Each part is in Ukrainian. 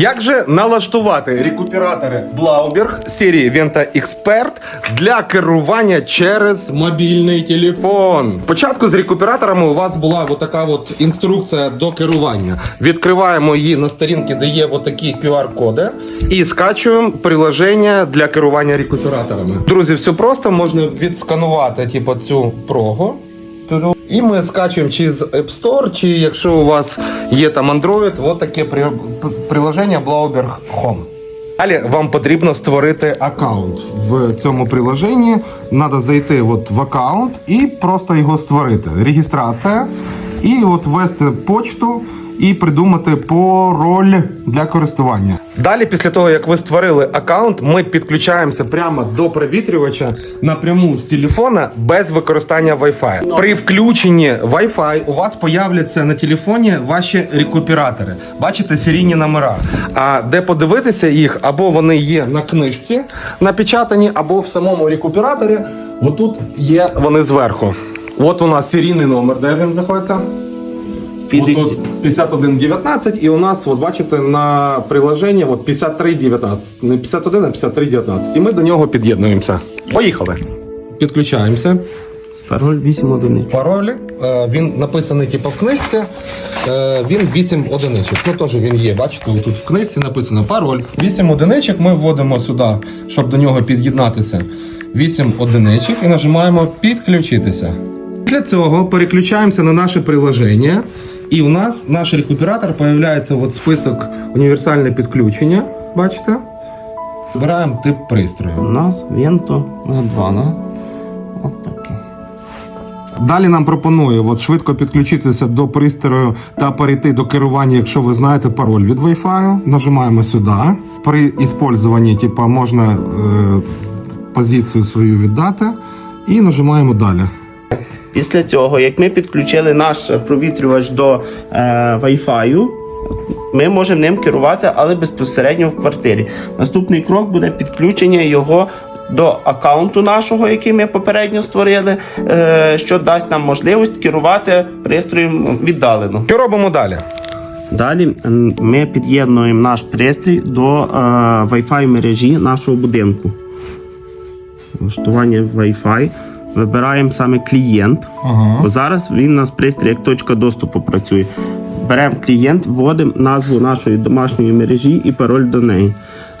Як же налаштувати рекуператори Blauberg серії Venta Expert для керування через мобільний телефон? Спочатку з рекуператорами у вас була така от інструкція до керування. Відкриваємо її на сторінці, де є такі QR-коди, і скачуємо приложення для керування рекуператорами. Друзі, все просто можна відсканувати типу, цю прогу. І ми скачуємо чи з App Store, чи якщо у вас є там Android, от таке при... приложення Blauberg Home. Далі вам потрібно створити аккаунт в цьому приложенні. Треба зайти от в аккаунт і просто його створити. Реєстрація. І от ввести почту і придумати пароль для користування. Далі, після того як ви створили аккаунт, ми підключаємося прямо до провітрювача напряму з телефона без використання Wi-Fi. При включенні Wi-Fi у вас появляться на телефоні ваші рекуператори. Бачите серійні номера. А де подивитися їх, або вони є на книжці напечатані, або в самому рекуператорі. Отут є вони зверху. От у нас серійний номер, де він знаходиться. Під- От, от 5119, і у нас, от бачите, на приложенні от 5319. Не 51, а 5319. І ми до нього під'єднуємося. Поїхали. Підключаємося. Пароль 8 одиниць. Пароль, е, він написаний типу в книжці. Е, він 8 одиничок. Ну теж він є. Бачите, тут в книжці написано пароль. 8 одиничок ми вводимо сюди, щоб до нього під'єднатися. 8 одиничок і нажимаємо підключитися. Після цього переключаємося на наше приложення. І у нас наш рекуператор появляється от список універсальне підключення. Бачите? Вибираємо тип пристрою. У нас Венто G2. От такий. Далі нам пропонує от, швидко підключитися до пристрою та перейти до керування, якщо ви знаєте пароль від Wi-Fi. Нажимаємо сюди. При іспользуванні типу, можна е, позицію свою віддати. І нажимаємо далі. Після цього, як ми підключили наш провітрювач до е, Wi-Fi, ми можемо ним керувати, але безпосередньо в квартирі. Наступний крок буде підключення його до аккаунту нашого, який ми попередньо створили, е, що дасть нам можливість керувати пристроєм віддалено. Що робимо далі? Далі ми під'єднуємо наш пристрій до е, Wi-Fi мережі нашого будинку. Влаштування Wi-Fi. Вибираємо саме клієнт. Ага. Бо зараз він у нас пристрій як точка доступу працює. Беремо клієнт, вводимо назву нашої домашньої мережі і пароль до неї.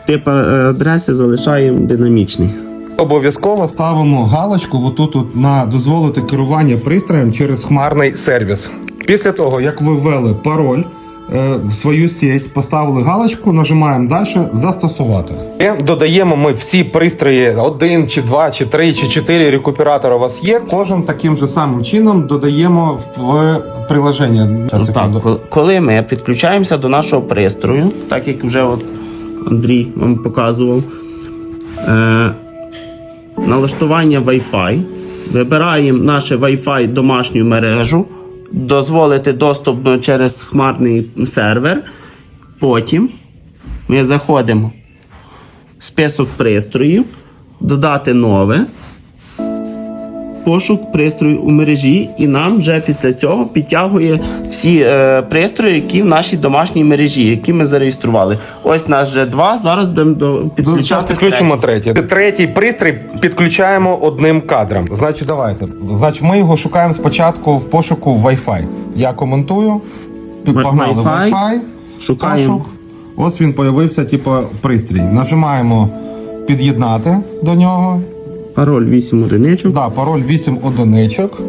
Тип е, адреси залишаємо динамічний. Обов'язково ставимо галочку отут от на дозволити керування пристроєм через хмарний сервіс. Після того, як ви ввели пароль в свою сеть, поставили галочку, нажимаємо далі застосувати. Додаємо ми всі пристрої: один, чи два, чи три, чи чотири рекуператора у вас є. Кожен таким же самим чином додаємо в приложення. Так, коли ми підключаємося до нашого пристрою, так як вже от Андрій вам показував, е, налаштування Wi-Fi, вибираємо наше Wi-Fi домашню мережу, дозволити доступ через хмарний сервер. Потім ми заходимо в список пристроїв, додати нове пошук пристрою у мережі, і нам вже після цього підтягує всі е, пристрої, які в нашій домашній мережі, які ми зареєстрували. Ось нас вже два. Зараз будемо до- підключати. підключимо третій. Третій пристрій підключаємо одним кадром. Значить, давайте. Значить, ми його шукаємо спочатку в пошуку Wi-Fi. Я коментую. Погнали Wi-Fi. Wi-Fi. Шукаємо. Пошук. Ось він появився, типу, пристрій. Нажимаємо під'єднати до нього. Пароль 8 одиничок. Да, пароль 8 одиничок.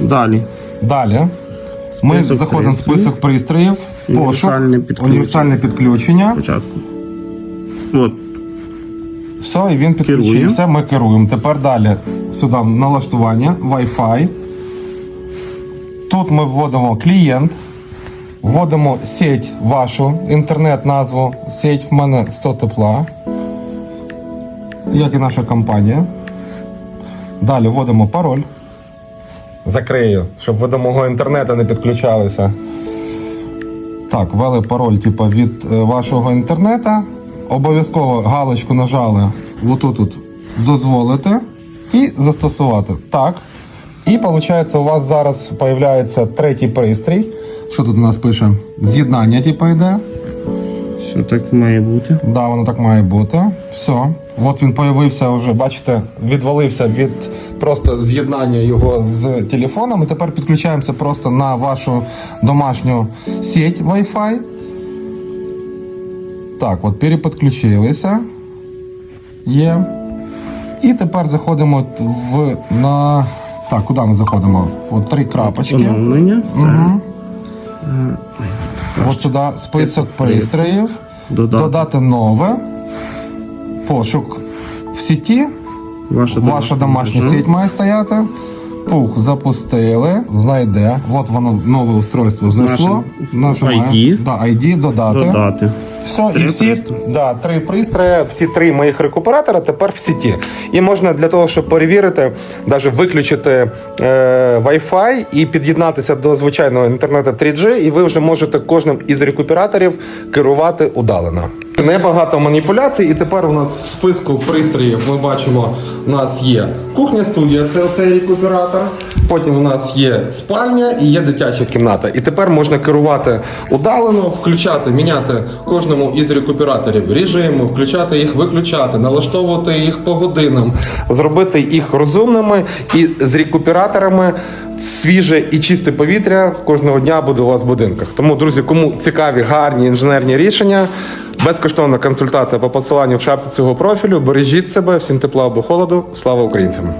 Далі. Далі. Ми Список заходимо в список пристроїв. Універсальне підключення. Універсальне підключення. Спочатку. От. Все, і він підключився. Ми керуємо. Тепер далі сюди налаштування, Wi-Fi. Тут ми вводимо клієнт, вводимо сеть вашу, інтернет-назву. Сеть в мене 100 тепла. Як і наша компанія. Далі вводимо пароль. Закрию, щоб ви до мого інтернету не підключалися. Так, ввели пароль типу, від е, вашого інтернету. Обов'язково галочку нажали отут от дозволити і застосувати. Так. І виходить, у вас зараз з'являється третій пристрій. Що тут у нас пише? З'єднання, типу, йде. Все так має бути. Да, воно так має бути. Все. От він появився вже, бачите, відвалився від просто з'єднання його з телефоном. І тепер підключаємося просто на вашу домашню сеть Wi-Fi. Так, от переподключилися. Є. І тепер заходимо в на. Так, куди ми заходимо? От три крапочки. Оновлення. От сюди список пристроїв. Додати. Додати нове. Пошук в сіті. Ваша, Ваша домашня мережа. сеть має стояти. Пух, запустили, знайде. От воно нове устройство знайшло. ID. Да, ID додати. Додати. Все, Три і всі пристрої. да, три пристрої, всі три моїх рекуператора тепер в сіті. І можна для того, щоб перевірити, навіть виключити е, Wi-Fi і під'єднатися до звичайного інтернету 3G, і ви вже можете кожним із рекуператорів керувати удалено. Небагато маніпуляцій, і тепер у нас в списку пристроїв ми бачимо, у нас є кухня студія, це оцей рекуператор. Потім у нас є спальня і є дитяча кімната. І тепер можна керувати удалено, включати, міняти кожному із рекуператорів режими, включати їх, виключати, налаштовувати їх по годинам, зробити їх розумними і з рекуператорами. Свіже і чисте повітря кожного дня буде у вас в будинках. Тому, друзі, кому цікаві гарні інженерні рішення, безкоштовна консультація по посиланню в шапці цього профілю. Бережіть себе, всім тепла або холоду. Слава українцям!